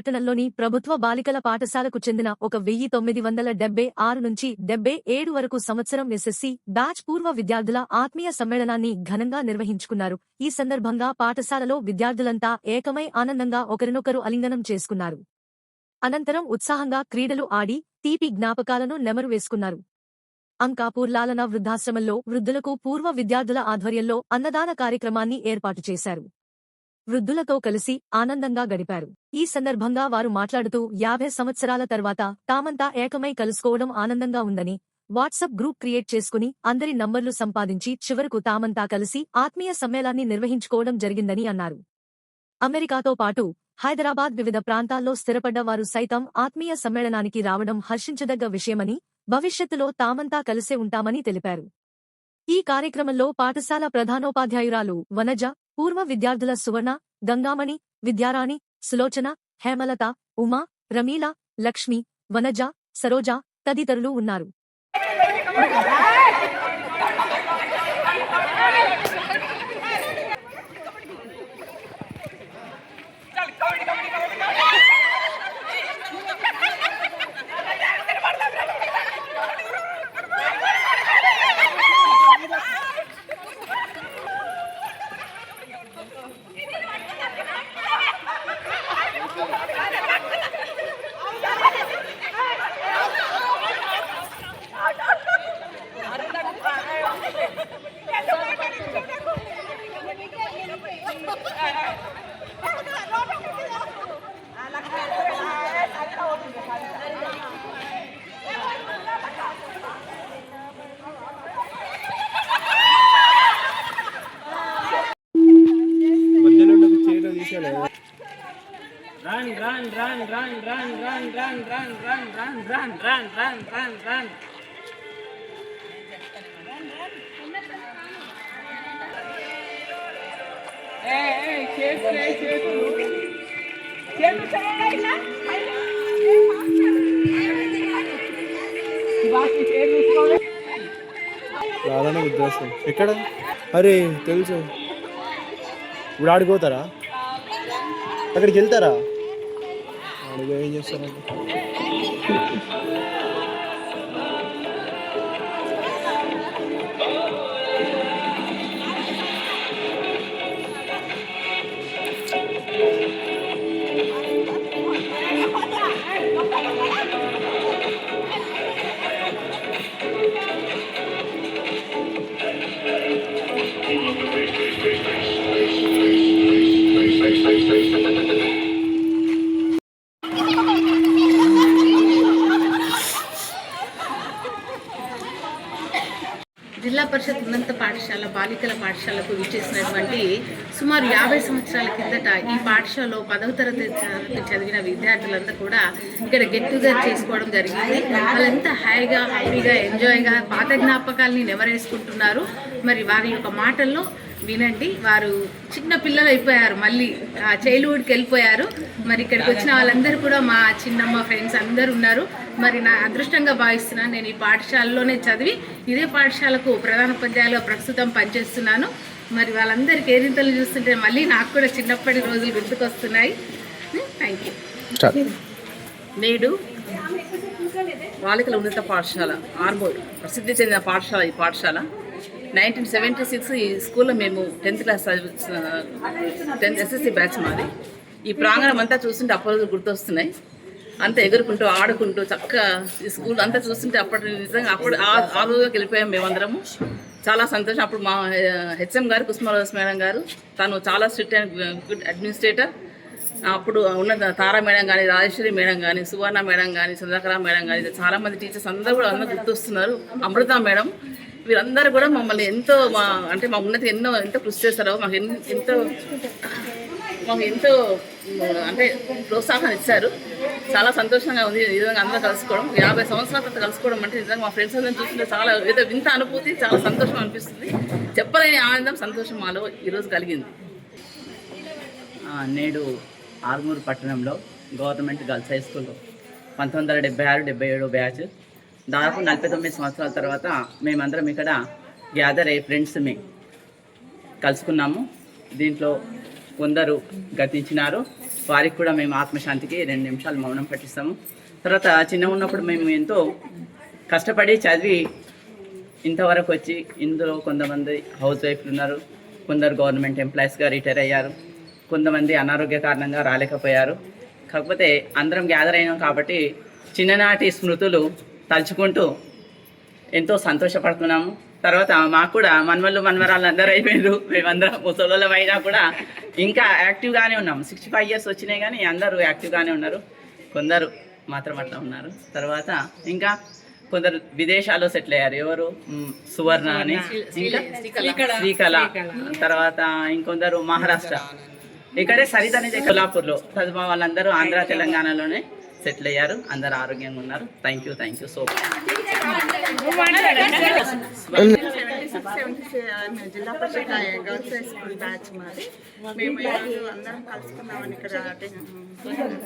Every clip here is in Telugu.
పట్టణంలోని ప్రభుత్వ బాలికల పాఠశాలకు చెందిన ఒక వెయ్యి తొమ్మిది వందల డెబ్బై ఆరు నుంచి డెబ్బై ఏడు వరకు సంవత్సరం ఎస్ఎస్సి బ్యాచ్ పూర్వ విద్యార్థుల ఆత్మీయ సమ్మేళనాన్ని ఘనంగా నిర్వహించుకున్నారు. ఈ సందర్భంగా పాఠశాలలో విద్యార్థులంతా ఏకమై ఆనందంగా ఒకరినొకరు అలింగనం చేసుకున్నారు. అనంతరం ఉత్సాహంగా క్రీడలు ఆడి తీపి జ్ఞాపకాలను నెమరు వేసుకున్నారు అంకాపూర్ లాలన వృద్ధాశ్రమంలో వృద్ధులకు పూర్వ విద్యార్థుల ఆధ్వర్యంలో అన్నదాన కార్యక్రమాన్ని ఏర్పాటు చేశారు. వృద్ధులతో కలిసి ఆనందంగా గడిపారు. ఈ సందర్భంగా వారు మాట్లాడుతూ యాభై సంవత్సరాల తర్వాత తామంతా ఏకమై కలుసుకోవడం ఆనందంగా ఉందని వాట్సాప్ గ్రూప్ క్రియేట్ చేసుకుని అందరి నంబర్లు సంపాదించి చివరకు తామంతా కలిసి ఆత్మీయ సమ్మేళనాన్ని నిర్వహించుకోవడం జరిగిందని అన్నారు. అమెరికాతో పాటు హైదరాబాద్ వివిధ ప్రాంతాల్లో స్థిరపడ్డ వారు సైతం ఆత్మీయ సమ్మేళనానికి రావడం హర్షించదగ్గ విషయమని భవిష్యత్తులో తామంతా కలిసే ఉంటామని తెలిపారు. ఈ కార్యక్రమంలో పాఠశాల ప్రధానోపాధ్యాయురాలు వనజ పూర్వ విద్యార్థుల సువర్ణ గంగామణి విద్యారాణి సులోచన హేమలత ఉమా రమీల లక్ష్మి వనజ సరోజ తదితరులు ఉన్నారు మధ్యలో ఉన్న చైర్ తీసేయాలి Run, run, run, run, run, run, run, run, run, run, run, run, run, run. Hey, hey, chase, chase, chase. చేతులు చేయండి ఇలా. బాకి రాధన ఉద్దేశం ఎక్కడ అరే తెలుసు ఇప్పుడు ఆడిపోతారా అక్కడికి వెళ్తారా Ano ba yun yung sarap? జిల్లా పరిషత్ ఉన్నత పాఠశాల బాలికల పాఠశాలకు విచ్చేసినటువంటి సుమారు యాభై సంవత్సరాల కిందట ఈ పాఠశాలలో పదవ తరగతి చదివిన విద్యార్థులంతా కూడా ఇక్కడ గెట్ టుగెదర్ చేసుకోవడం జరిగింది. వాళ్ళంతా హాయిగా హ్యాపీగా ఎంజాయ్గా పాత జ్ఞాపకాల్ని నెమరేసుకుంటున్నారు. మరి వారి యొక్క మాటల్లో వినండి. వారు చిన్న పిల్లలు అయిపోయారు మళ్ళీ చైల్డ్హుడ్కి వెళ్ళిపోయారు. మరి ఇక్కడికి వచ్చిన వాళ్ళందరూ కూడా మా చిన్నమ్మ ఫ్రెండ్స్ అందరూ ఉన్నారు. మరి నా అదృష్టంగా భావిస్తున్నాను నేను ఈ పాఠశాలలోనే చదివి ఇదే పాఠశాలకు ప్రధానోపాధ్యాయులుగా ప్రస్తుతం పనిచేస్తున్నాను. మరి వాళ్ళందరి కేరింతలు చూస్తుంటే మళ్ళీ నాకు కూడా చిన్నప్పటి రోజులు గుర్తుకొస్తున్నాయి. థ్యాంక్ యూ నేడు బాలికల ఉన్నత పాఠశాల ఆర్మూర్ ప్రసిద్ధి చెందిన పాఠశాల ఈ పాఠశాల. నైన్టీన్ సెవెంటీ సిక్స్ ఈ స్కూల్లో మేము tenth class tenth SSC batch మాది. ఈ ప్రాంగణం అంతా చూస్తుంటే అప్పటి రోజులు గుర్తొస్తున్నాయి. అంతా ఎగురుకుంటూ ఆడుకుంటూ చక్కగా ఈ స్కూల్ అంతా చూస్తుంటే అప్పటి నిజంగా అప్పుడు ఆ- ఆ వెళ్ళిపోయాం మేమందరము. చాలా సంతోషం. అప్పుడు మా హెచ్ఎం గారు కుస్మారాజ్ మేడం గారు తను చాలా స్ట్రిక్ట్ అండ్ గుడ్ అడ్మినిస్ట్రేటర్. అప్పుడు ఉన్న తారా మేడం కానీ రాజేశ్వరి మేడం కానీ సువర్ణ మేడం కానీ సుధాకర మేడం కానీ చాలామంది టీచర్స్ అందరూ కూడా అందరూ గుర్తొస్తున్నారు. అమృత మేడం వీరందరూ కూడా మమ్మల్ని ఎంతో మా అంటే మా ఉన్నతి ఎన్నో ఎంతో కృషి చేస్తారో మాకు ఎంతో మాకు ఎంతో అంటే ప్రోత్సాహం ఇచ్చారు. చాలా సంతోషంగా ఉంది ఈ విధంగా అందరూ కలుసుకోవడం. యాభై సంవత్సరాల తర్వాత కలుసుకోవడం అంటే నిజంగా మా ఫ్రెండ్స్ అందరం చూస్తుంటే చాలా ఏదో వింత అనుభూతి చాలా సంతోషం అనిపిస్తుంది. చెప్పలేని ఆనందం సంతోషం మాలో ఈరోజు కలిగింది. నేడు ఆర్మూర్ పట్టణంలో గవర్నమెంట్ గర్ల్స్ హై స్కూల్లో పంతొమ్మిది వందల డెబ్బై ఆరు డెబ్బై ఏడు బ్యాచ్ దాదాపు నలభై తొమ్మిది సంవత్సరాల తర్వాత మేమందరం ఇక్కడ గ్యాదర్ అయ్యి ఫ్రెండ్స్ మీ కలుసుకున్నాము. దీంట్లో కొందరు గతించినారు. వారికి కూడా మేము ఆత్మశాంతికి రెండు నిమిషాలు మౌనం పట్టిస్తాము. తర్వాత చిన్న ఉన్నప్పుడు మేము ఎంతో కష్టపడి చదివి ఇంతవరకు వచ్చి ఇందులో కొంతమంది హౌస్ వైఫ్లు ఉన్నారు. కొందరు గవర్నమెంట్ ఎంప్లాయీస్గా రిటైర్ అయ్యారు. కొంతమంది అనారోగ్య కారణంగా రాలేకపోయారు. కాకపోతే అందరం గ్యాదర్ అయినాం కాబట్టి చిన్ననాటి స్మృతులు తలుచుకుంటూ ఎంతో సంతోషపడుతున్నాము. తర్వాత మాకు కూడా మన్మల్లు మన్మరాలు అందరూ అయిపోయారు మేమందరం ముసలోళ్ళం అయినా కూడా ఇంకా యాక్టివ్గానే ఉన్నాము. సిక్స్టీ ఫైవ్ ఇయర్స్ వచ్చినాయి కానీ అందరూ యాక్టివ్గానే ఉన్నారు. కొందరు మాత్రం అట్లా ఉన్నారు. తర్వాత ఇంకా కొందరు విదేశాల్లో సెటిల్ అయ్యారు. ఎవరు? సువర్ణ అని. ఇంకా శ్రీకళ. తర్వాత ఇంకొందరు మహారాష్ట్ర. ఇక్కడే సరిత అనేది కొల్లాపూర్లో చదువు వాళ్ళందరూ ఆంధ్ర తెలంగాణలోనే సెటిల్ అయ్యారు. అందరు ఆరోగ్యంగా ఉన్నారు. Thank you thank you so Zilla Parishad girls high school batch మాది. మేము ఈరోజు అందరం కలుసుకున్నాం ఇక్కడ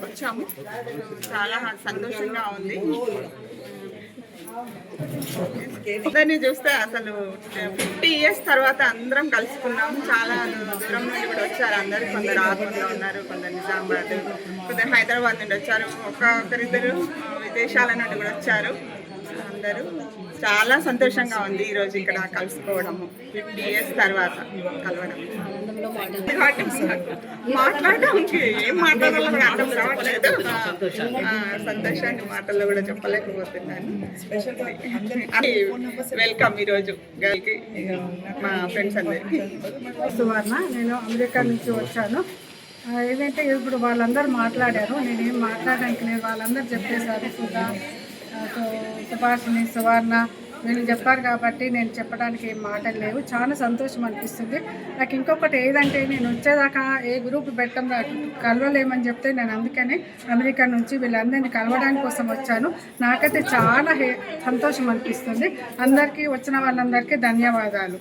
వచ్చాము. చాలా సంతోషంగా ఉంది. ఇద్దరిని చూస్తే అసలు ఫిఫ్టీ ఇయర్స్ తర్వాత అందరం కలుసుకున్నాం. చాలా దూరం నుండి కూడా వచ్చారు అందరు. కొందరు ఆర్మూర్లో ఉన్నారు కొందరు నిజామాబాద్ కొందరు హైదరాబాద్ నుండి వచ్చారు. ఒక్కొక్కరిద్దరు విదేశాల నుండి కూడా వచ్చారు. అందరూ. చాలా సంతోషంగా ఉంది ఈరోజు ఇక్కడ కలుసుకోవడము ఫిఫ్టీ ఇయర్స్ తర్వాత కలవడం. మాట్లాడడానికి ఏం మాట్లాడాలో కూడా అర్థం కావట్లేదు. సంతోషాన్ని మాటల్లో కూడా చెప్పలేకపోతున్నాను. వెల్కమ్ ఈరోజు గర్ల్కి మా ఫ్రెండ్స్ అందరికి. సువర్ణ నేను అమెరికా నుంచి వచ్చాను. ఏంటంటే ఏదంటే ఇప్పుడు వాళ్ళందరూ మాట్లాడారు. నేనేం మాట్లాడడానికి నేను వాళ్ళందరూ చెప్పేశారు. సుధా సుభాషిణి సువర్ణ. వీళ్ళు చెప్పారు కాబట్టి నేను చెప్పడానికి ఏం మాటలు లేవు. చాలా సంతోషం అనిపిస్తుంది. నాకు ఇంకొకటి ఏదంటే నేను వచ్చేదాకా ఏ గ్రూప్ పెట్టడం కలవలేమని చెప్తే నేను అందుకనే అమెరికా నుంచి వీళ్ళందరినీ కలవడానికి కోసం వచ్చాను. నాకైతే చాలా హే సంతోషం అనిపిస్తుంది. అందరికీ వచ్చిన వాళ్ళందరికీ ధన్యవాదాలు.